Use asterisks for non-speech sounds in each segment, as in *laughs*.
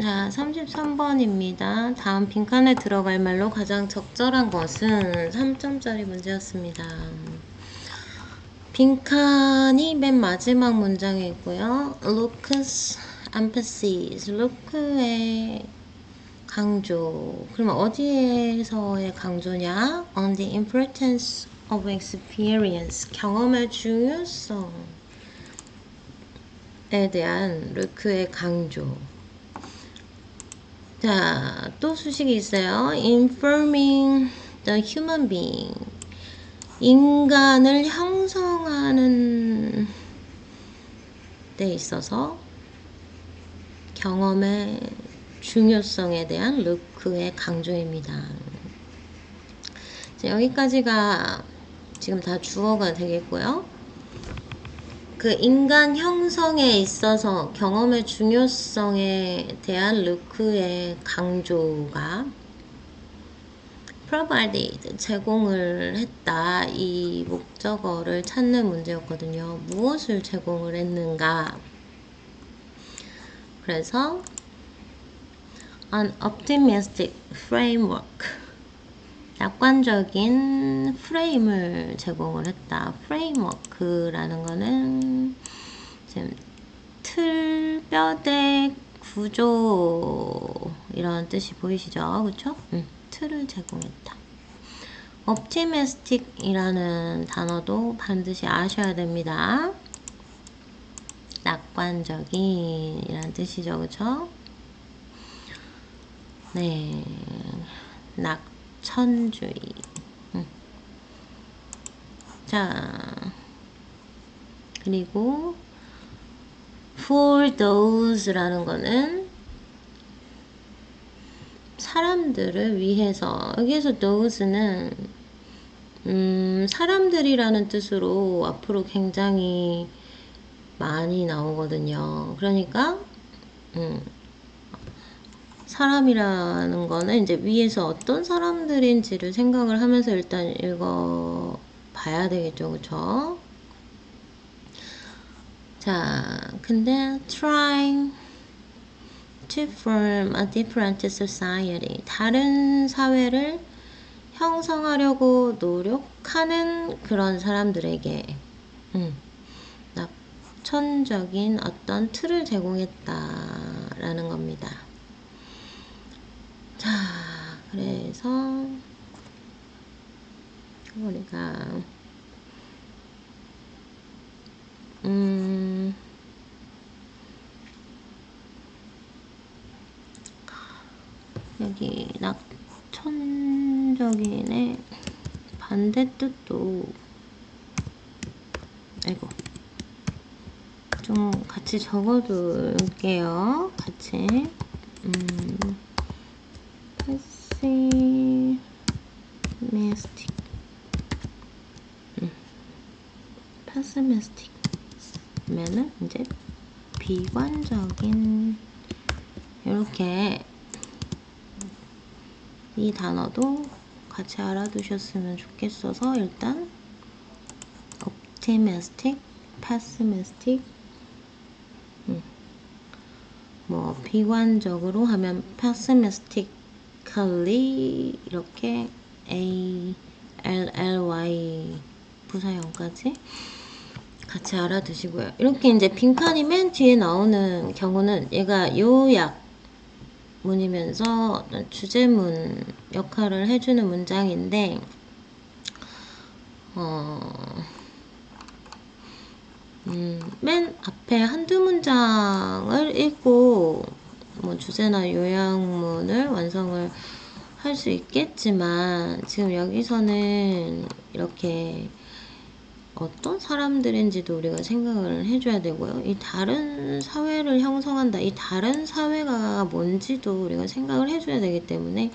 자, 33번입니다. 다음 빈칸에 들어갈 말로 가장 적절한 것은 3점짜리 문제였습니다. 빈칸이 맨 마지막 문장에 있고요. Lucas emphasis. 루크의 강조. 그러면 어디에서의 강조냐? On the importance of experience. 경험의 중요성에 대한 루크의 강조. 자, 또 수식이 있어요. Informing the human being. 인간을 형성하는 데 있어서 경험의 중요성에 대한 루크의 강조입니다. 자, 여기까지가 지금 다 주어가 되겠고요. 그 인간 형성에 있어서 경험의 중요성에 대한 루크의 강조가 provided 제공을 했다 이 목적어를 찾는 문제였거든요. 무엇을 제공을 했는가? 그래서 an optimistic framework 낙관적인 프레임을 제공을 했다. 프레임워크라는 거는 지금 틀, 뼈대, 구조 이런 뜻이 보이시죠? 그쵸? 음, 틀을 제공했다. optimistic이라는 단어도 반드시 아셔야 됩니다. 낙관적인 이란 뜻이죠. 그쵸? 네. 낙 천주의. 음. 자, 그리고 for those라는 거는 사람들을 위해서 여기에서 those는 음, 사람들이라는 뜻으로 앞으로 굉장히 많이 나오거든요. 그러니까 음, 사람이라는 거는 이제 위에서 어떤 사람들인지를 생각을 하면서 일단 읽어 봐야 되겠죠. 그쵸? 자, 근데 trying to form a different society. 다른 사회를 형성하려고 노력하는 그런 사람들에게 음, 낙천적인 어떤 틀을 제공했다라는 겁니다. 자, 그래서 우리가 음 여기 낙천적인의 반대 뜻도 아이고 좀 같이 적어둘게요. 같이 음. Pessimistic 음. pessimistic 면은 이제 비관적인 이렇게 이 단어도 같이 알아두셨으면 좋겠어서 일단 optimistic, pessimistic 음. 뭐 비관적으로 하면 pessimistic 칼리 이렇게 A L L Y 부사형까지 같이 알아두시고요. 이렇게 이제 빈칸이 맨 뒤에 나오는 경우는 얘가 요약 문이면서 주제문 역할을 해주는 문장인데 어, 음, 맨 앞에 한두 문장을 읽고 뭐 주제나 요약문을 완성을 할 수 있겠지만 지금 여기서는 이렇게 어떤 사람들인지도 우리가 생각을 해줘야 되고요. 이 다른 사회를 형성한다. 이 다른 사회가 뭔지도 우리가 생각을 해줘야 되기 때문에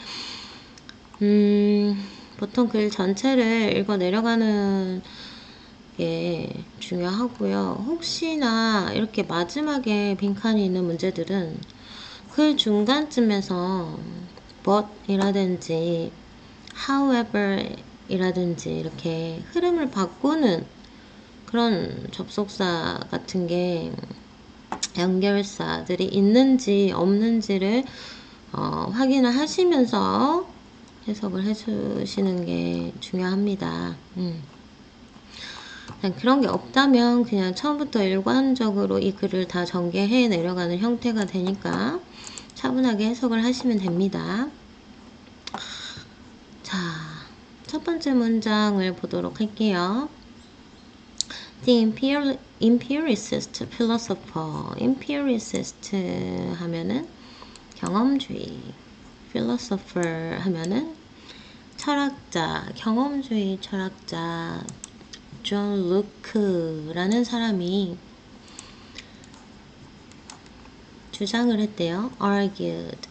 음, 보통 글 전체를 읽어 내려가는 게 중요하고요. 혹시나 이렇게 마지막에 빈칸이 있는 문제들은 그 중간쯤에서 but 이라든지 however 이라든지 이렇게 흐름을 바꾸는 그런 접속사 같은 게 연결사들이 있는지 없는지를 어, 확인을 하시면서 해석을 해주시는 게 중요합니다. 음. 그런 게 없다면 그냥 처음부터 일관적으로 이 글을 다 전개해 내려가는 형태가 되니까 차분하게 해석을 하시면 됩니다. 자, 첫 번째 문장을 보도록 할게요. The empiricist philosopher. empiricist 하면은 경험주의. philosopher 하면은 철학자, 경험주의 철학자 존 루크라는 사람이 주장을 했대요. argued.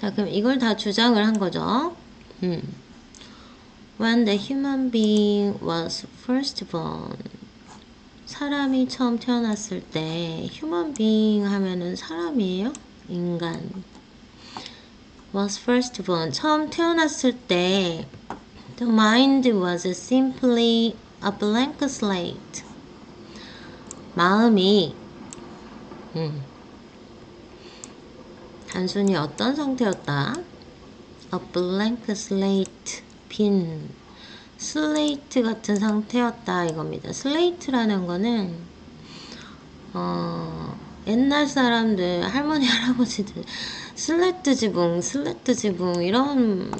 자, 그럼 이걸 다 주장을 한 거죠. 음. When the human being was first born. 사람이 처음 태어났을 때 human being 하면은 사람이에요? 인간. was first born. 처음 태어났을 때 the mind was simply a blank slate. 마음이 음, 단순히 어떤 상태였다? A blank slate, 빈 슬레이트 같은 상태였다 이겁니다. 슬레이트라는 거는 어, 옛날 사람들 할머니 *laughs* 할아버지들 슬레트 지붕, 슬레트 지붕 이런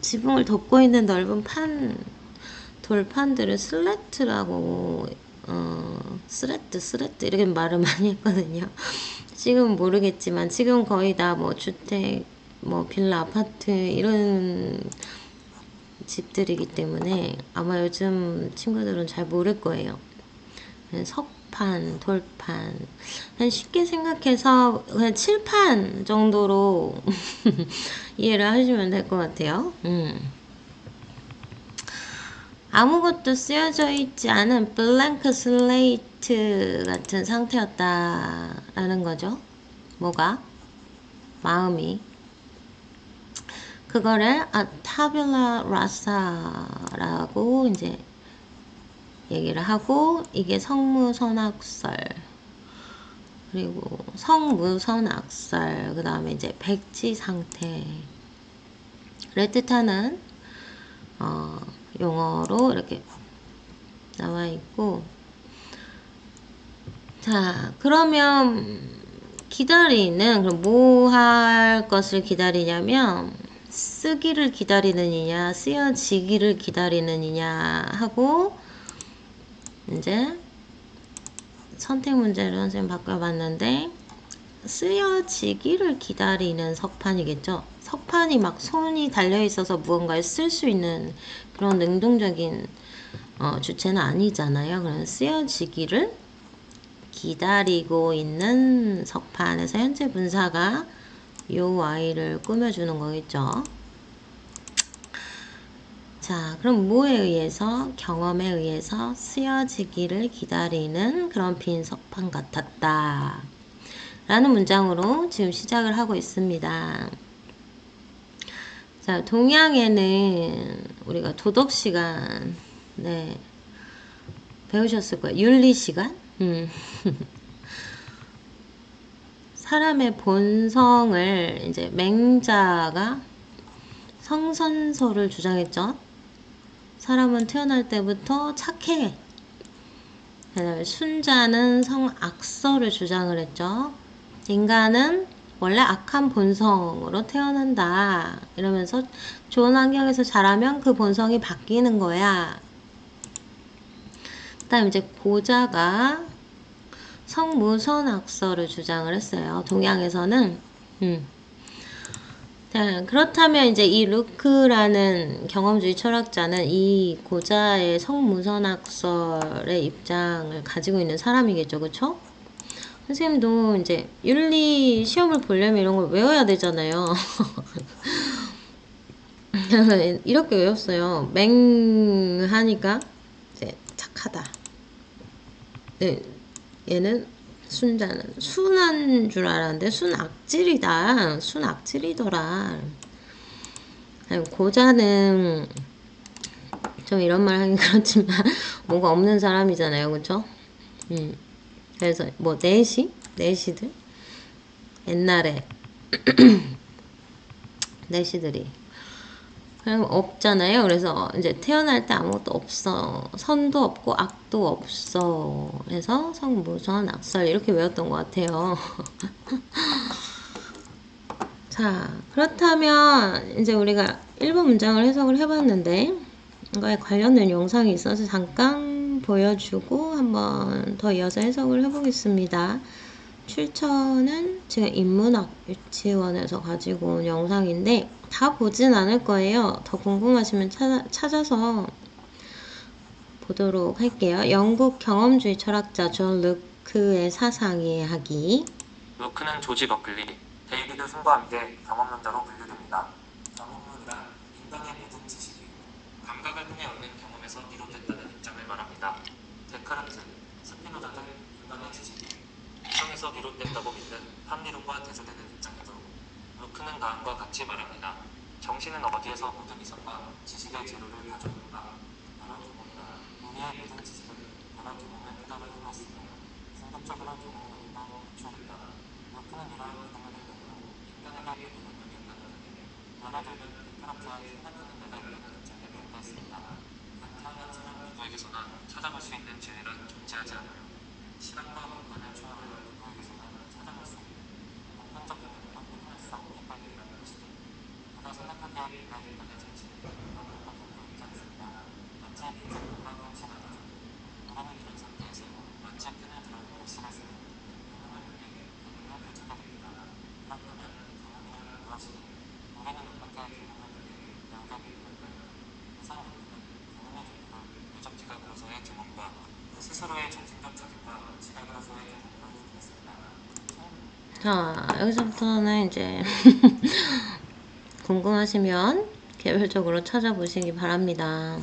지붕을 덮고 있는 넓은 판 돌판들을 슬레트라고 어, 스레트, 스레트 이렇게 말을 많이 했거든요. 지금 모르겠지만 지금 거의 다 뭐 주택, 뭐 빌라, 아파트 이런 집들이기 때문에 아마 요즘 친구들은 잘 모를 거예요. 석판, 돌판. 그냥 쉽게 생각해서 그냥 칠판 정도로 *laughs* 이해를 하시면 될 것 같아요. 음. 아무것도 쓰여져 있지 않은 블랭크 슬레이트 같은 상태였다라는 거죠. 뭐가? 마음이. 그거를 아 타빌라 라사라고 이제 얘기를 하고 이게 성무선악설 그리고 성무선악설 그 다음에 이제 백지 상태를 뜻하는 어, 용어로 이렇게 나와 있고 자 그러면 기다리는 그럼 뭐 할 것을 기다리냐면 쓰기를 기다리느냐 쓰여지기를 기다리느냐 하고 이제 선택 문제를 선생님 바꿔봤는데 쓰여지기를 기다리는 석판이겠죠. 석판이 막 손이 달려 있어서 무언가를 쓸 수 있는 그런 능동적인 어, 주체는 아니잖아요. 그럼 쓰여지기를 기다리고 있는 석판에서 현재 분사가 요 아이를 꾸며주는 거겠죠. 자, 그럼 뭐에 의해서 경험에 의해서 쓰여지기를 기다리는 그런 빈 석판 같았다. 라는 문장으로 지금 시작을 하고 있습니다. 자, 동양에는 우리가 도덕 시간, 네, 배우셨을 거예요. 윤리 시간? 음. *laughs* 사람의 본성을 이제 맹자가 성선설을 주장했죠. 사람은 태어날 때부터 착해. 그다음에 순자는 성악설을 주장을 했죠. 인간은 원래 악한 본성으로 태어난다. 이러면서 좋은 환경에서 자라면 그 본성이 바뀌는 거야. 그 다음 이제 고자가 성무선악설을 주장을 했어요. 동양에서는. 음. 자, 그렇다면 이제 이 루크라는 경험주의 철학자는 이 고자의 성무선학설의 입장을 가지고 있는 사람이겠죠, 그쵸? 선생님도 이제 윤리 시험을 보려면 이런 걸 외워야 되잖아요. *laughs* 이렇게 외웠어요. 맹하니까 이제 착하다. 네, 얘는 순자는 순한 줄 알았는데 순악질이다. 순악질이더라. 고자는 좀 이런 말 하긴 그렇지만 *laughs* 뭐가 없는 사람이잖아요. 그쵸? 음. 그래서 뭐 내시? 내시들? 옛날에 *clears throat* 내시들이 그냥 없잖아요. 그래서 이제 태어날 때 아무것도 없어. 선도 없고 악도 없어. 그래서 성무선 악설 이렇게 외웠던 것 같아요. *laughs* 자, 그렇다면 이제 우리가 1번 문장을 해석을 해봤는데 이거에 관련된 영상이 있어서 잠깐 보여주고 한번 더 이어서 해석을 해보겠습니다. 출처는 지금 인문학 유치원에서 가지고 온 영상인데 다 보진 않을 거예요. 더 궁금하시면 찾아, 찾아서 보도록 할게요. 영국 경험주의 철학자 존 루크의 사상 이해하기. 루크는 조지 버클리, 데이비드 순과 함께 경험론자로 분류됩니다. 경험론이란 인간의 모든 지식이 감각을 통해 얻는 경험에서 비롯됐다는 입장을 말합니다. 데카르트, 스피노자 등 인간의 지식이 이성에서 비롯된다고 믿는 판리론과 대조되는 입장에도 루크는 다음과 같이 말합니다. 정신은 어디에서 모든 이성과 지식의 재료를 가져오는가? 바로 경험이다. 우리의 모든 지식은 바로 경험의 해답을 통했으며 성격적으로 경험을 통해 추구된다. 루크는 이러한 부분을 내고 인간에게 있다는 뜻에 연화되는 데카르트와 생각하는 내가 있다는 입장에 평가했습니다. 태어난처럼 누구에게서나 찾아볼 수 있는 진리란 존재하지 않으며 시간과 공간을 초월하여 자, 여기서부터는 이제 *laughs* 궁금하시면 개별적으로 찾아보시기 바랍니다.